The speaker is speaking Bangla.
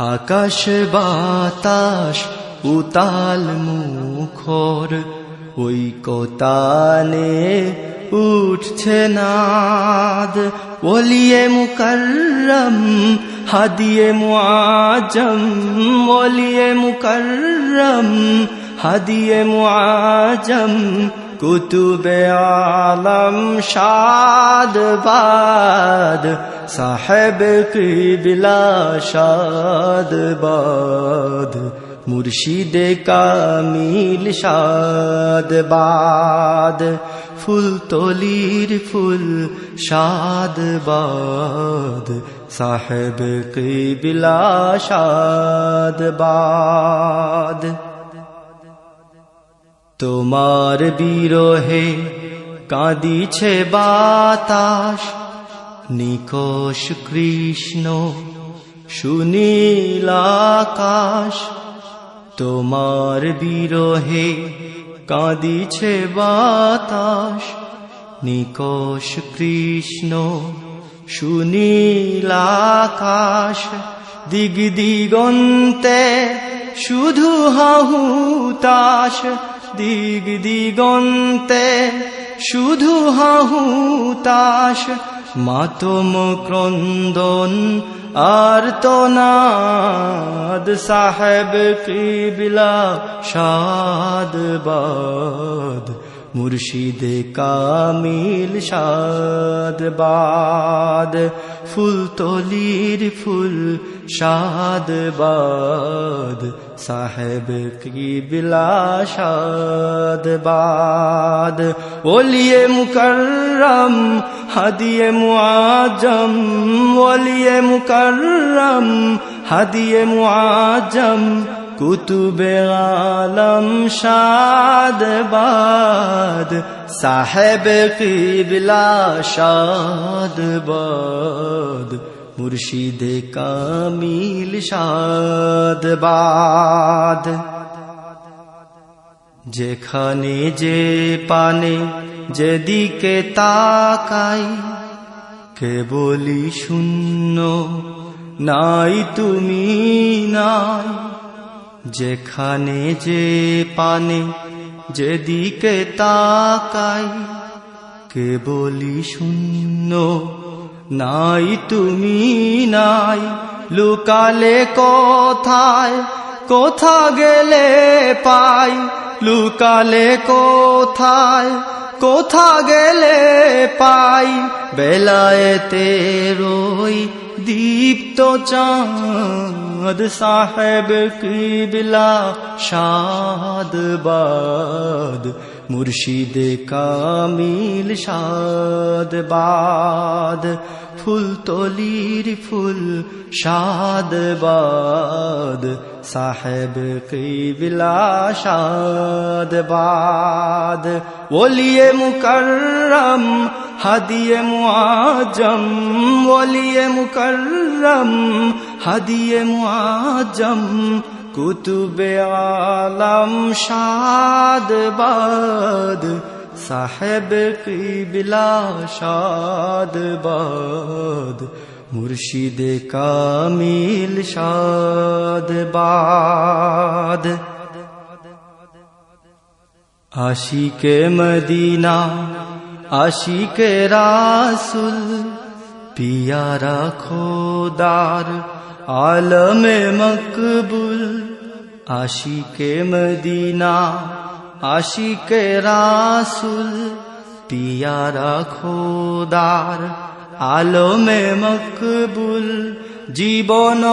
আকাশ বাতাস, উতাল মুখর ওই কোতানে উঠছে নাদ। ওলিয়ে মুকরম হাদিয়ে মুআজম। ওলিয়ে মুকরম হাদিয়ে মুআজম। কুতুবে আলম শাদবাদ সাহেব কিবলা শাদবাদ মুর্শিদে কামিল শাদবাদ ফুল তলির ফুল শাদবাদ সাহেব কিবলা শাদবাদ তোমার বিরহে কাঁদিছে বাতাস। নিকোষ কৃষ্ণ, সুনীল আকাশ, তোমার বিরহে কাঁদিছে বাতাস। নিকোষ কৃষ্ণ, সুনীল আকাশ দিগ দিগন্তে শুধু হাহুতাস দিগ দিগন্তে শুধু হাহুতাস মাতম ক্রন্দন আর তো নাদ সাহেব কিবলা শাদবাদ মুর্শিদে কামিল শাদবাদ ফুল তলির ফুল শাদবাদ সাহেব কিবলা শাদবাদ ওলিয়ে মুকরম হাদিয়ে মুআজম ওলিয়ে মুকরম হাদিয়ে মুআজম কুতুবে আলম শাদবাদ সাহেব কিবলা শাদবাদ মুর্শিদে কামিল শাদবাদ যেখানে যে পানে যেদিকে তাকাই কেবলি শূন্য, নাই তুমি নাই। যেখানে যে পানে, যেদিকে তাকাই কেবলি শূন্য। নাই তুমি নাই, লুকালে কোথায়, কোথা গেলে পাই? লুকালে কোথায়, কোথা গেলে পাই? বেলায়েতে রই দীপ্ত চাঁদ সাহেব কিবলা শাদবাদ মুর্শিদে কামিল শাদবাদ ফুল তলির ফুল শাদবাদ সাহেব কিবলা শাদবাদ ওলিয়ে মুকরম হাদিয়ে মুআজম ওলিয়ে মুকরম হাদিয়ে মুআজম কুতুবে আলম শাদবাদ। সাহেব কিবলা শাদবাদ। মুর্শিদে কামিল শাদবাদ। আশিকে মদিনা আশিকে রাসুল, পিয়ারা খোদার আলমে মকবুল, আশিকে মদিনা, আশিকে রাসুল, পিয়ারা খোদার আলমে মকবুল, জীবন